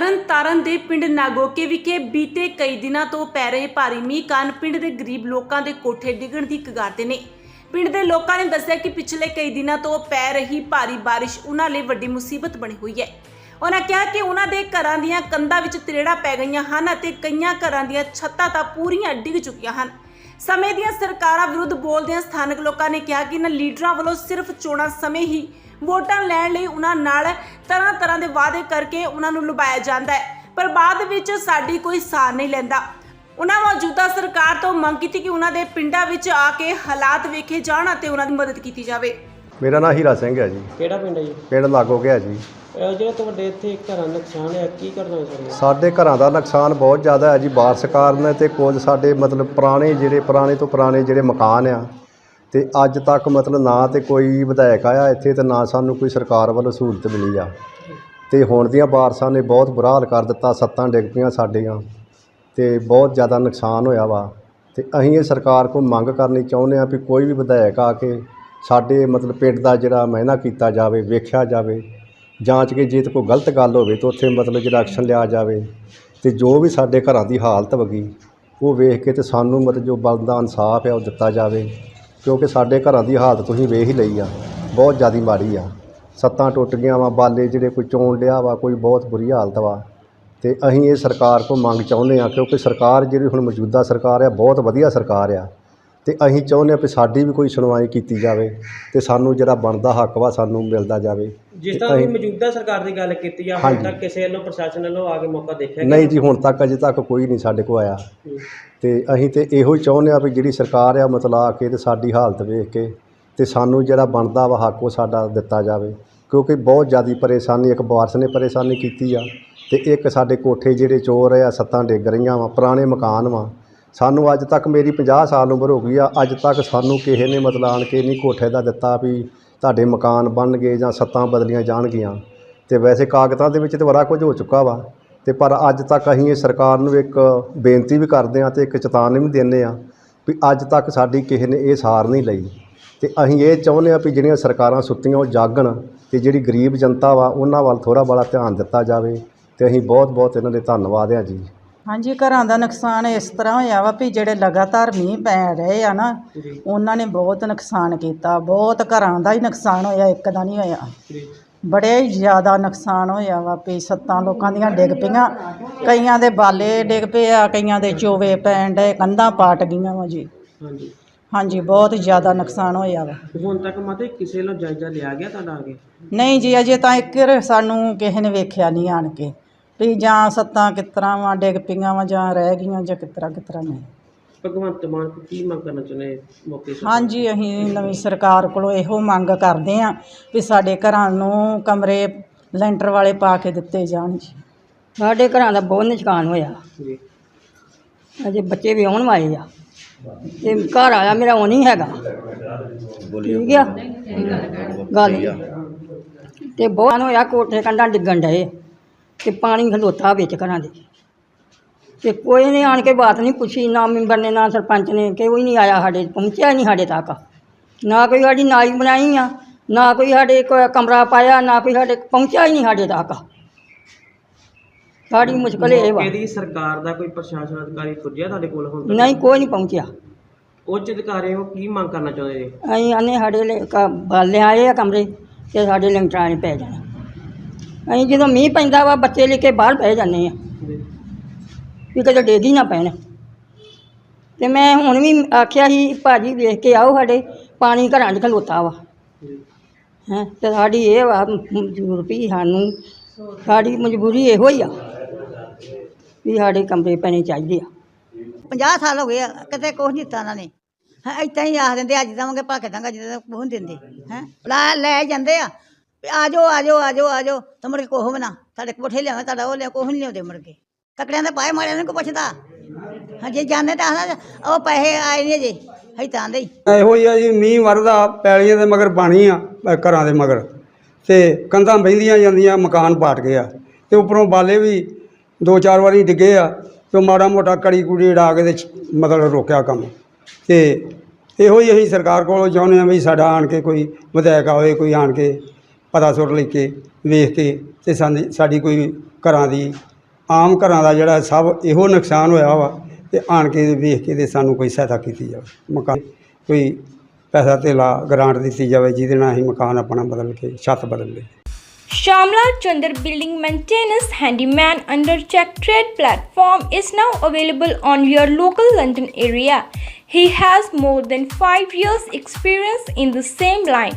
ਤਰਨ ਦੇ ਪਿੰਡ ਨਾਗੋਕੇ ਵਿਖੇ ਬੀਤੇ ਕਈ ਦਿਨਾਂ ਤੋਂ ਪੈ ਰਹੇ ਭਾਰੀ ਮੀਂਹ ਕਾਰਨ ਪਿੰਡ ਦੇ ਗਰੀਬ ਲੋਕਾਂ ਦੇ ਕੋਠੇ ਡਿੱਗਣ ਦੀ ਕਗਾਰ ਤੇ ਨੇ। ਪਿੰਡ ਦੇ ਲੋਕਾਂ ਨੇ ਦੱਸਿਆ ਕਿ ਪਿਛਲੇ ਕਈ ਦਿਨਾਂ ਤੋਂ ਪੈ ਰਹੀ ਭਾਰੀ ਬਾਰਿਸ਼ ਉਹਨਾਂ ਲਈ ਵੱਡੀ ਮੁਸੀਬਤ ਬਣੀ ਹੋਈ ਹੈ। ਉਹਨਾਂ ਕਿਹਾ ਕਿ ਉਹਨਾਂ ਦੇ ਘਰਾਂ ਦੀਆਂ ਕੰਧਾਂ ਵਿੱਚ ਤਰੇੜਾਂ ਪੈ ਗਈਆਂ ਹਨ ਅਤੇ ਕਈਆਂ ਘਰਾਂ ਦੀਆਂ ਛੱਤਾਂ ਤਾਂ ਪੂਰੀਆਂ ਡਿੱਗ ਚੁੱਕੀਆਂ ਹਨ। ਸਮੇਂ ਦੀਆਂ ਸਰਕਾਰਾਂ ਵਿਰੁੱਧ ਬੋਲਦਿਆਂ ਸਥਾਨਕ ਲੋਕਾਂ ਨੇ ਕਿਹਾ ਕਿ ਇਹਨਾਂ ਲੀਡਰਾਂ ਵੱਲੋਂ ਸਿਰਫ ਚੋਣਾਂ ਸਮੇਂ ਹੀ ਵੋਟਾਂ ਲੈਣ ਲਈ ਉਹਨਾਂ ਨਾਲ ਤਰ੍ਹਾਂ ਤਰ੍ਹਾਂ ਦੇ ਵਾਅਦੇ ਕਰਕੇ ਉਹਨਾਂ ਨੂੰ ਲੁਭਾਇਆ ਜਾਂਦਾ ਹੈ। ਪਰ ਬਾਅਦ ਵਿੱਚ ਸਾਡੀ ਕੋਈ ਸਾਰ ਨਹੀਂ ਲੈਂਦਾ। ਉਹਨਾਂ ਮੌਜੂਦਾ ਸਰਕਾਰ ਤੋਂ ਮੰਗ ਕੀਤੀ ਕਿ ਉਹਨਾਂ ਦੇ ਪਿੰਡਾਂ ਵਿੱਚ ਆ ਕੇ ਹਾਲਾਤ ਵੇਖੇ ਜਾਣ ਅਤੇ ਉਹਨਾਂ ਦੀ ਮਦਦ ਕੀਤੀ ਜਾਵੇ। ਮੇਰਾ ਨਾਂ ਹੀਰਾ ਸਿੰਘ ਹੈ ਜੀ। ਕਿਹੜਾ ਪਿੰਡ ਹੈ ਜੀ? ਪਿੰਡ ਲਾਗੋ ਗਿਆ ਜੀ। ਇਹ ਜਿਹੜਾ ਤੁਹਾਡੇ ਇੱਥੇ ਘਰਾਂ ਦਾ ਨੁਕਸਾਨ ਹੈ ਕੀ ਕਰਨਾ ਚਾਹੁੰਦੇ ਸਾਡੇ ਘਰਾਂ ਦਾ ਨੁਕਸਾਨ ਬਹੁਤ ਜ਼ਿਆਦਾ ਹੈ ਜੀ। ਬਾਰਿਸ਼ ਕਾਰਨ ਤੇ ਕੁਝ ਸਾਡੇ ਮਤਲਬ ਪੁਰਾਣੇ ਜਿਹੜੇ ਪੁਰਾਣੇ ਤੋਂ ਪੁਰਾਣੇ ਜਿਹੜੇ ਮਕਾਨ ਆ ਅਤੇ ਅੱਜ ਤੱਕ ਮਤਲਬ ਨਾ ਤਾਂ ਕੋਈ ਵਿਧਾਇਕ ਆਇਆ ਇੱਥੇ ਅਤੇ ਨਾ ਸਾਨੂੰ ਕੋਈ ਸਰਕਾਰ ਵੱਲੋਂ ਸਹੂਲਤ ਮਿਲੀ ਆ। ਅਤੇ ਹੁਣ ਦੀਆਂ ਬਾਰਿਸ਼ਾਂ ਨੇ ਬਹੁਤ ਬੁਰਾ ਹਾਲ ਕਰ ਦਿੱਤਾ, ਸੱਤਾਂ ਡਿੱਗ ਪਈਆਂ ਸਾਡੀਆਂ ਅਤੇ ਬਹੁਤ ਜ਼ਿਆਦਾ ਨੁਕਸਾਨ ਹੋਇਆ ਵਾ। ਅਤੇ ਅਸੀਂ ਇਹ ਸਰਕਾਰ ਕੋਲ ਮੰਗ ਕਰਨੀ ਚਾਹੁੰਦੇ ਹਾਂ ਵੀ ਕੋਈ ਵੀ ਵਿਧਾਇਕ ਆ ਕੇ ਸਾਡੇ ਮਤਲਬ ਪਿੰਡ ਦਾ ਜਿਹੜਾ ਮਾਇਨਾ ਕੀਤਾ ਜਾਵੇ, ਵੇਖਿਆ ਜਾਵੇ, ਜਾਂਚ ਕੇ ਜੇ ਤੇ ਕੋਈ ਗਲਤ ਗੱਲ ਹੋਵੇ ਤਾਂ ਉੱਥੇ ਮਤਲਬ ਜਿਹੜਾ ਐਕਸ਼ਨ ਲਿਆ ਜਾਵੇ ਅਤੇ ਜੋ ਵੀ ਸਾਡੇ ਘਰਾਂ ਦੀ ਹਾਲਤ ਵਗੀ ਉਹ ਵੇਖ ਕੇ ਤੇ ਸਾਨੂੰ ਮਤਲਬ ਜੋ ਬਣਦਾ ਇਨਸਾਫ ਹੈ ਉਹ ਦਿੱਤਾ ਜਾਵੇ। ਕਿਉਂਕਿ ਸਾਡੇ ਘਰਾਂ ਦੀ ਹਾਲਤ ਤੁਸੀਂ ਵੇਖ ਹੀ ਲਈ ਆ। ਬਹੁਤ ਜ਼ਿਆਦਾ ਮਾੜੀ ਆ। ਸੱਤਾਂ ਟੁੱਟ ਗਈਆਂ ਵਾ, ਬਾਲੇ ਜਿਹੜੇ ਕੋਈ ਚੋਣ ਲਿਆ ਵਾ, ਕੋਈ ਬਹੁਤ ਬੁਰੀ ਹਾਲਤ ਵਾ। ਅਤੇ ਅਸੀਂ ਇਹ ਸਰਕਾਰ ਕੋਲ ਮੰਗ ਚਾਹੁੰਦੇ ਹਾਂ ਕਿਉਂਕਿ ਸਰਕਾਰ ਜਿਹੜੀ ਹੁਣ ਮੌਜੂਦਾ ਸਰਕਾਰ ਆ, ਬਹੁਤ ਵਧੀਆ ਸਰਕਾਰ ਆ। ਤੇ ਅਸੀਂ ਚਾਹੁੰਦੇ ਆ ਵੀ ਸਾਡੀ ਵੀ ਕੋਈ ਸੁਣਵਾਈ ਕੀਤੀ ਜਾਵੇ ਤੇ ਸਾਨੂੰ ਜਿਹੜਾ ਬਣਦਾ ਹੱਕ ਵਾ ਸਾਨੂੰ ਮਿਲਦਾ ਜਾਵੇ ਜਿਸ ਤਰ੍ਹਾਂ ਤੁਸੀਂ ਮੌਜੂਦਾ ਸਰਕਾਰ ਦੀ ਗੱਲ ਕੀਤੀ ਆ ਹੁਣ ਹਾਂਜੀ। ਤੱਕ ਕਿਸੇ ਵੱਲੋਂ ਪ੍ਰਸ਼ਾਸਨ ਵੱਲੋਂ ਆ ਕੇ ਮੌਕਾ ਦੇਖਿਆ ਗਿਆ? ਨਹੀਂ ਜੀ ਹੁਣ ਤੱਕ ਅਜੇ ਤੱਕ ਕੋਈ ਨਹੀਂ ਸਾਡੇ ਕੋਲ ਆਇਆ। ਤੇ ਅਸੀਂ ਤੇ ਇਹੋ ਹੀ ਚਾਹੁੰਦੇ ਆ ਵੀ ਜਿਹੜੀ ਸਰਕਾਰ ਆ ਮਤਲਬ ਆ ਕੇ ਤੇ ਸਾਡੀ ਹਾਲਤ ਵੇਖ ਕੇ ਤੇ ਸਾਨੂੰ ਜਿਹੜਾ ਬਣਦਾ ਵਾ ਹੱਕ ਉਹ ਸਾਡਾ ਦਿੱਤਾ ਜਾਵੇ ਕਿਉਂਕਿ ਬਹੁਤ ਜ਼ਿਆਦੀ ਪਰੇਸ਼ਾਨੀ ਇੱਕ ਬਾਰਿਸ਼ ਨੇ ਪਰੇਸ਼ਾਨੀ ਕੀਤੀ ਆ ਤੇ ਇੱਕ ਸਾਡੇ ਕੋਠੇ ਜਿਹੜੇ ਚੋਰ ਆ ਸੱਤਾਂ ਡਿੱਗ ਰਹੀਆਂ ਵਾ ਪੁਰਾਣੇ ਮਕਾਨ ਵਾ ਸਾਨੂੰ ਅੱਜ ਤੱਕ ਮੇਰੀ 50 ਸਾਲ ਉਮਰ ਹੋ ਗਈ ਆ, ਅੱਜ ਤੱਕ ਸਾਨੂੰ ਕਿਸੇ ਨੇ ਮਤਲਬ ਆਣ ਕੇ ਨਹੀਂ ਕੋਠੇ ਦਾ ਦਿੱਤਾ ਵੀ ਤੁਹਾਡੇ ਮਕਾਨ ਬਣਨਗੇ ਜਾਂ ਛੱਤਾਂ ਬਦਲੀਆਂ ਜਾਣਗੀਆਂ। ਅਤੇ ਵੈਸੇ ਕਾਗਜ਼ਾਂ ਦੇ ਵਿੱਚ ਤਾਂ ਬੜਾ ਕੁਝ ਹੋ ਚੁੱਕਾ ਵਾ। ਅਤੇ ਪਰ ਅੱਜ ਤੱਕ ਅਸੀਂ ਇਹ ਸਰਕਾਰ ਨੂੰ ਇੱਕ ਬੇਨਤੀ ਵੀ ਕਰਦੇ ਹਾਂ ਅਤੇ ਇੱਕ ਚੇਤਾਵਨੀ ਵੀ ਦਿੰਦੇ ਹਾਂ ਵੀ ਅੱਜ ਤੱਕ ਸਾਡੀ ਕਿਸੇ ਨੇ ਇਹ ਸਾਰ ਨਹੀਂ ਲਈ। ਅਤੇ ਅਸੀਂ ਇਹ ਚਾਹੁੰਦੇ ਹਾਂ ਵੀ ਜਿਹੜੀਆਂ ਸਰਕਾਰਾਂ ਸੁੱਤੀਆਂ ਉਹ ਜਾਗਣ ਅਤੇ ਜਿਹੜੀ ਗਰੀਬ ਜਨਤਾ ਵਾ, ਉਹਨਾਂ ਵੱਲ ਥੋੜ੍ਹਾ ਬੜਾ ਧਿਆਨ ਦਿੱਤਾ ਜਾਵੇ। ਅਤੇ ਅਸੀਂ ਬਹੁਤ ਬਹੁਤ ਇਹਨਾਂ ਦੇ ਧੰਨਵਾਦ ਹਾਂ ਜੀ। ਹਾਂਜੀ ਘਰਾਂ ਦਾ ਨੁਕਸਾਨ ਇਸ ਤਰ੍ਹਾਂ ਹੋਇਆ ਵਾ ਵੀ ਜਿਹੜੇ ਲਗਾਤਾਰ ਮੀਂਹ ਪੈ ਰਹੇ ਆ ਨਾ ਉਹਨਾਂ ਨੇ ਬਹੁਤ ਨੁਕਸਾਨ ਕੀਤਾ। ਬਹੁਤ ਘਰਾਂ ਦਾ ਹੀ ਨੁਕਸਾਨ ਹੋਇਆ ਇੱਕ ਦਾ ਨਹੀਂ ਹੋਇਆ। ਬੜੇ ਹੀ ਜ਼ਿਆਦਾ ਨੁਕਸਾਨ ਹੋਇਆ ਵਾ ਵੀ ਸੱਤਾਂ ਲੋਕਾਂ ਦੀਆਂ ਡਿੱਗ ਪਈਆਂ। ਕਈਆਂ ਦੇ ਬਾਲੇ ਡਿੱਗ ਪਏ ਆ ਕਈਆਂ ਦੇ ਚੋਵੇ ਪੈਣ ਡਏ ਕੰਧਾਂ ਪਾਟ ਗਈਆਂ ਵਾ ਜੀ। ਹਾਂਜੀ। ਹਾਂਜੀ ਬਹੁਤ ਜ਼ਿਆਦਾ ਨੁਕਸਾਨ ਹੋਇਆ ਵਾ। ਹੁਣ ਤੱਕ ਮਾਤੇ ਕਿਸੇ ਵੱਲੋਂ ਜਾਇਜ਼ਾ ਲਿਆ ਗਿਆ ਤੁਹਾਡਾ ਆ ਕੇ ਨਹੀਂ ਜੀ ਅਜੇ ਤਾਂ ਇੱਕ ਸਾਨੂੰ ਕਿਸੇ ਨੇ ਵੇਖਿਆ ਨਹੀਂ ਆਣ ਕੇ। ਵੀ ਜਾਂ ਸੱਤਾਂ ਕਿਸ ਤਰ੍ਹਾਂ ਵਾ ਡਿੱਗ ਪਈਆਂ ਵਾ ਜਾਂ ਰਹਿ ਗਈਆਂ ਜਾਂ ਕਿਸ ਤਰ੍ਹਾਂ ਕਿਸ ਤਰ੍ਹਾਂ ਨਹੀਂ। ਭਗਵੰਤ ਮਾਨ ਕੋਲ ਕੀ ਮੰਗ ਕਰਨਾ ਚਾਹੁੰਦੇ ਇਸ ਮੌਕੇ ਤੇ? ਹਾਂਜੀ ਅਸੀਂ ਨਵੀਂ ਸਰਕਾਰ ਕੋਲੋਂ ਇਹੋ ਮੰਗ ਕਰਦੇ ਹਾਂ ਵੀ ਸਾਡੇ ਘਰਾਂ ਨੂੰ ਕਮਰੇ ਲੈਂਟਰ ਵਾਲੇ ਪਾ ਕੇ ਦਿੱਤੇ ਜਾਣ ਜੀ। ਸਾਡੇ ਘਰਾਂ ਦਾ ਬਹੁਤ ਨੁਕਸਾਨ ਹੋਇਆ। ਜੀ। ਅਜੇ ਬੱਚੇ ਵੀ ਆਉਣ ਵਾਲੇ ਆ। ਤੇ ਘਰ ਆਇਆ ਮੇਰਾ ਉਹ ਨਹੀਂ ਹੈਗਾ। ਠੀਕ ਆ? ਗੱਲ। ਤੇ ਬਹੁਤ ਹੋਇਆ ਕੋਠੇ ਕੰਢਾਂ ਡਿੱਗਣ ਡਏ। ਤੇ ਪਾਣੀ ਖਲੋਤਾ ਵਿੱਚ ਘਰਾਂ ਦੇ। ਤੇ ਕੋਈ ਨੇ ਆਣ ਕੇ ਬਾਤ ਨਹੀਂ ਪੁੱਛੀ ਨਾ ਮੈਂਬਰ ਨੇ ਨਾ ਸਰਪੰਚ ਨੇ ਕਿ ਕੋਈ ਨਹੀਂ ਆਇਆ ਸਾਡੇ ਪਹੁੰਚਿਆ ਨਹੀਂ ਸਾਡੇ ਤੱਕ। ਨਾ ਕੋਈ ਸਾਡੀ ਨਾਈ ਬਣਾਈ ਆ ਨਾ ਕੋਈ ਸਾਡੇ ਕਮਰਾ ਪਾਇਆ ਨਾ ਕੋਈ ਸਾਡੇ ਪਹੁੰਚਿਆ ਹੀ ਨਹੀਂ ਸਾਡੇ ਤੱਕ। ਸਾਡੀ ਮੁਸ਼ਕਲ ਇਹ ਵਾ। ਇਹਦੀ ਸਰਕਾਰ ਦਾ ਕੋਈ ਪ੍ਰਸ਼ਾਸਨ ਅਧਿਕਾਰੀ ਪੁੱਜਿਆ ਤੁਹਾਡੇ ਕੋਲ ਹੁਣ ਤੱਕ? ਨਹੀਂ ਕੋਈ ਨਹੀਂ ਪਹੁੰਚਿਆ। ਉੱਚ ਅਧਿਕਾਰੀ ਨੂੰ ਕੀ ਮੰਗ ਕਰਨਾ ਚਾਹੁੰਦੇ ਜੀ ਅਸੀਂ ਆਨੇ ਸਾਡੇ ਲਈ ਕ- ਬਾਲੇ ਆਏ ਆ ਕਮਰੇ ਤੇ ਸਾਡੇ ਲੈਂਟਰਾਂ 'ਚ ਪੈ ਜਾਣਾ। ਅਸੀਂ ਜਦੋਂ ਮੀਂਹ ਪੈਂਦਾ ਵਾ ਬੱਚੇ ਲੈ ਕੇ ਬਾਹਰ ਬਹਿ ਜਾਂਦੇ ਆ। ਜੀ। ਵੀ ਕਦੇ ਡੇਗੀ ਨਾ ਪੈਣ। ਤੇ ਮੈਂ ਹੁਣ ਵੀ ਆਖਿਆ ਸੀ ਭਾਜੀ ਵੇਖ ਕੇ ਆਓ ਸਾਡੇ ਪਾਣੀ ਘਰਾਂ 'ਚ ਖਲੋਤਾ ਵਾ। ਜੀ। ਹੈ ਤੇ ਸਾਡੀ ਇਹ ਵਾ ਮਜਬੂਰ ਵੀ ਸਾਨੂੰ ਸਾਡੀ ਮਜਬੂਰੀ ਇਹੋ ਹੀ ਆ ਵੀ ਸਾਡੇ ਕਮਰੇ ਪੈਣੇ ਚਾਹੀਦੇ ਆ। 50 ਸਾਲ ਹੋ ਗਏ ਆ ਕਿਤੇ ਕੁਛ ਨਹੀਂ ਦਿੱਤਾ ਉਹਨਾਂ ਨੇ। ਹੈ ਏਦਾਂ ਹੀ ਆਖ ਦਿੰਦੇ ਅੱਜ ਦਵਾਂਗੇ ਭੱਖ ਦਾਂਗਾ ਜਿੱਦਾਂ ਕੁਛ ਨਹੀਂ ਦਿੰਦੇ। ਹੈ ਲੈ ਲੈ ਜਾਂਦੇ ਆ। ਵੀ ਆ ਜਾਓ ਆ ਜਾਓ ਆ ਜਾਓ ਆ ਜਾਓ। ਤਾਂ ਮੁੜ ਕੇ ਕੋਹ ਬਣਾ ਤੁਹਾਡੇ ਕੋਠੇ ਲਿਆਵੇਂ, ਤੁਹਾਡਾ ਉਹ ਲਿਆ ਕੋਹ ਨਹੀਂ ਲਿਆਉਂਦੇ ਮੁੜ ਕੇ। ਤਕੜਿਆਂ ਦੇ ਪਾਏ ਮਾਰਿਆਂ ਨੂੰ ਕੋ ਪੁੱਛਦਾ। ਹਾਂ ਜਾਂਦੇ ਤਾਂ ਆਖਦਾ ਉਹ ਪੈਸੇ ਆਏ ਨਹੀਂ ਅਜੇ। ਹਈ ਤਾਂ ਆਂਦੇ ਇਹੋ ਹੀ ਆ ਜੀ, ਮੀਂਹ ਵਰਦਾ ਪੈਲੀਆਂ ਦੇ ਮਗਰ ਪਾਣੀ ਆ ਘਰਾਂ ਦੇ ਮਗਰ। ਤੇ ਕੰਧਾਂ ਬਹਿੰਦੀਆਂ ਜਾਂਦੀਆਂ, ਮਕਾਨ ਪਾਟ ਗਏ ਆ ਤੇ ਉੱਪਰੋਂ ਬਾਲੇ ਵੀ ਦੋ ਚਾਰ ਵਾਰੀ ਡਿੱਗੇ ਆ, ਤੇ ਮਾੜਾ ਮੋਟਾ ਕੜੀ ਕੁੜੀ ਡਾ ਕੇ ਤੇ ਮਤਲਬ ਰੋਕਿਆ ਕੰਮ। ਤੇ ਇਹੋ ਹੀ ਅਸੀਂ ਸਰਕਾਰ ਕੋਲੋਂ ਚਾਹੁੰਦੇ ਆ ਵੀ ਸਾਡਾ ਆਣ ਕੇ ਕੋਈ ਵਿਧਾਇਕ ਆਵੇ, ਕੋਈ ਆਣ ਕੇ ਪਤਾ ਸੁਰ ਲੈ ਕੇ ਵੇਖ ਕੇ ਤੇ ਸਾਡੀ ਸਾਡੀ ਕੋਈ ਘਰਾਂ ਦੀ ਆਮ ਘਰਾਂ ਦਾ ਜਿਹੜਾ ਸਭ ਇਹੋ ਨੁਕਸਾਨ ਹੋਇਆ ਵਾ ਤੇ ਆਣ ਕੇ ਵੇਖ ਕੇ ਤੇ ਸਾਨੂੰ ਕੋਈ ਸਹਾਇਤਾ ਕੀਤੀ ਜਾਵੇ ਮਕਾਨ ਕੋਈ ਪੈਸਾ ਧੇਲਾ ਗ੍ਰਾਂਟ ਦਿੱਤੀ ਜਾਵੇ ਜਿਹਦੇ ਨਾਲ ਅਸੀਂ ਮਕਾਨ ਆਪਣਾ ਬਦਲ ਕੇ ਛੱਤ ਬਦਲ ਲਈਏ Shamla Chandar Building Maintenance Handyman under Check Trade platform is now available on your local London area. He has more than 5 years experience in the same line.